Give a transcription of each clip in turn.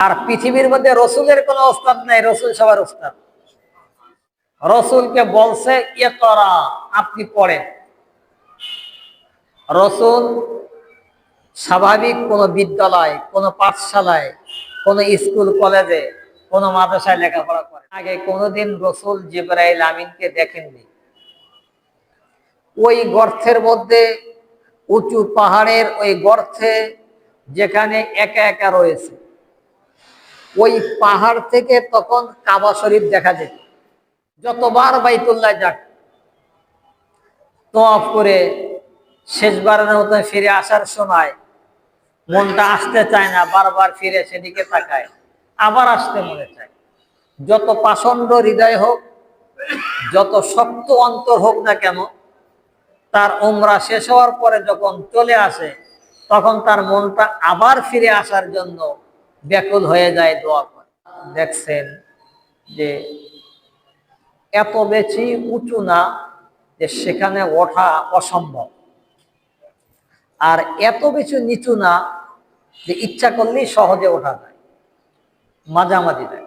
আর পৃথিবীর মধ্যে রসুলের কোনো ওস্তাদ নাই, রসুল সবার ওস্তাদ। রসুলকে বলছে, এ করা আপনি পড়েন। রসুল স্বাভাবিক কোনো বিদ্যালয়, কোনো পাঠশালায়, কোনো স্কুল, কলেজে, কোনো মাদ্রাসায় লেখাপড়া করে। আগে কোনোদিন রসুল জিব্রাইল আমিনকে দেখেননি। ওই গর্থের মধ্যে, উঁচু পাহাড়ের ওই গর্থে যেখানে একা একা রয়েছে। ওই পাহাড় থেকে তখন কাবা শরীফ দেখা যেত। যতবার বাইতুল্লাহ যাক তফ করে শেষবারের মতো ফিরে আসার সময় মনটা আসতে চায় না, বারবার ফিরে সেদিকে তাকায়, আবার আসতে মনে চায়। যত পাষণ্ড হৃদয় হোক, যত শক্ত অন্তর হোক না কেন, তার উমরা শেষ হওয়ার পরে যখন চলে আসে, তখন তার মনটা আবার ফিরে আসার জন্য ব্যাকুল হয়ে যায় দোয়া করে। দেখছেন যে এত বেশি উঁচু না যে সেখানে ওঠা অসম্ভব। আর এত বেশি নিচু না যে ইচ্ছা করলেই সহজে ওঠা যায়, মাঝামাঝি যায়।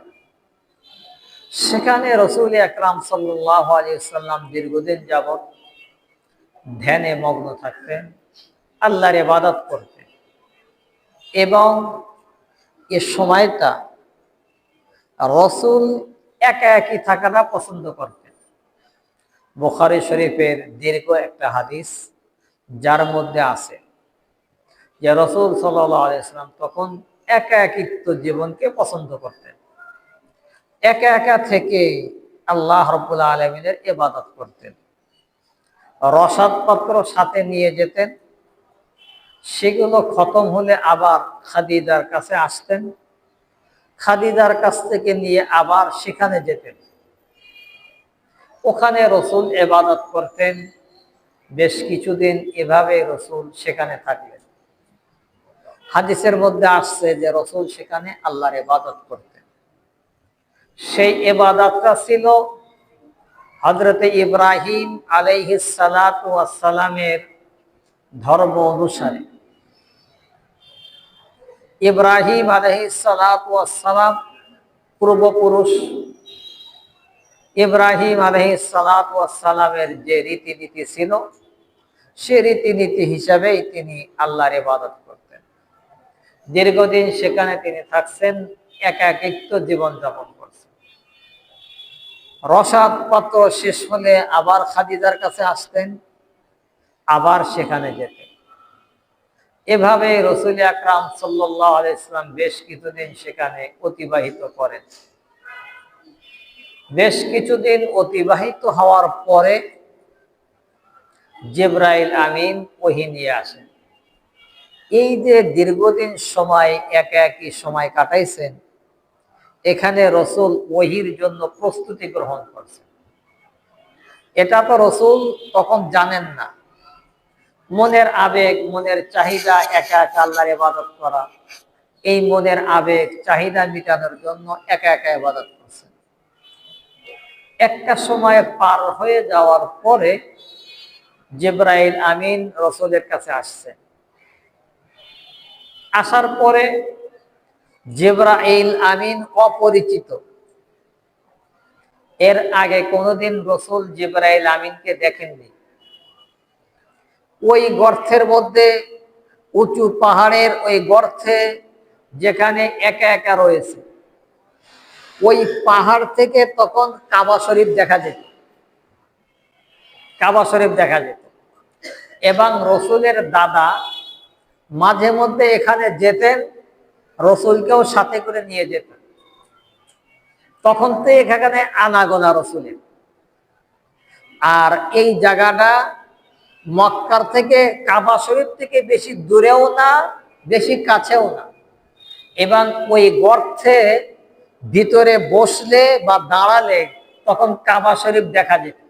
সেখানে রসুল আকরাম সাল্লাহ আলিয়াল্লাম দীর্ঘদিন যাবৎ ধ্যানে মগ্ন থাকতেন, আল্লাহর ইবাদত করতেন এবং এ সময়টা রসুল একা একই থাকাটা পছন্দ করতেন। বুখারি শরীফের দীর্ঘ একটা হাদিস যার মধ্যে আছে যে রসুল সাল্লাম তখন একা একিত্ব জীবনকে পছন্দ করতেন। একা একা থেকে আল্লাহ রবুল্লা আলমিনের ইবাদত করতেন। রসাদপত্র সাথে নিয়ে যেতেন সেগুলো খতম হলে আবার খাদিদার কাছে আসতেন। খাদিদার কাছ থেকে নিয়ে আবার সেখানে যেতেন। ওখানে রসুল এবাদত করতেন। বেশ কিছুদিন এভাবে রসুল সেখানে থাকলেন। হাদিসের মধ্যে আসছে যে রসুল সেখানে আল্লাহর এবাদত করতেন। সেই এবাদতটা ছিল হজরতে ইব্রাহিম আলাইহিস সালাত আলাইহিসালামের ধর্ম অনুসারে। ইব্রাহিম আলহিসালাম পূর্বপুরুষ। ইব্রাহিম আলহিসালামের যে রীতিনীতি ছিল, সে রীতিনীতি হিসাবেই তিনি আল্লাহর ইবাদত করতেন। দীর্ঘদিন সেখানে তিনি থাকছেন, একাকিত্ব জীবনযাপন করছেন। রসাদ পত্র শেষ হলে আবার খাদিদার কাছে আসতেন, আবার সেখানে যেতেন। এভাবে রসুল আকরাম সাল্লাহ ইসলাম বেশ কিছুদিন সেখানে অতিবাহিত করেন। বেশ কিছুদিন অতিবাহিত হওয়ার পরে জেব্রাইল আমিন ওহি নিয়ে আসেন। এই যে দীর্ঘদিন সময় একে একই সময় কাটাইছেন, এখানে রসুল ওহির জন্য প্রস্তুতি গ্রহণ করছেন। এটা তো রসুল তখন জানেন না। মনের আবেগ, মনের চাহিদা একা একা আল্লাহর ইবাদত করা। এই মনের আবেগ, চাহিদা মেটানোর জন্য একা একা ইবাদত করছেন একটা সময় পার হয়ে যাওয়ার পরে জেব্রাইল আমিন রসুলের কাছে আসছেন আসার পরে জেব্রাইল আমিন অপরিচিত। এর আগে কোনোদিন রসুল জেব্রাইল আমিনকে দেখেননি। ওই গর্থের মধ্যে, উঁচু পাহাড়ের ওই গর্থে যেখানে একা একা রয়েছে। ওই পাহাড় থেকে তখন কাবা শরীফ দেখা যেত। কাবা শরীফ দেখা যেত। এবং রসুলের দাদা মাঝে মধ্যে এখানে যেতেন, রসুলকেও সাথে করে নিয়ে যেতেন। তখন তো এখানে আনাগোনা রসুলের। আর এই জায়গাটা মক্কার থেকে কাবা শরীফ থেকে বেশি দূরেও না, বেশি কাছেও না। এবং ওই গর্থে ভিতরে বসলে বা দাঁড়ালে তখন কাবা শরীফ দেখা যেত।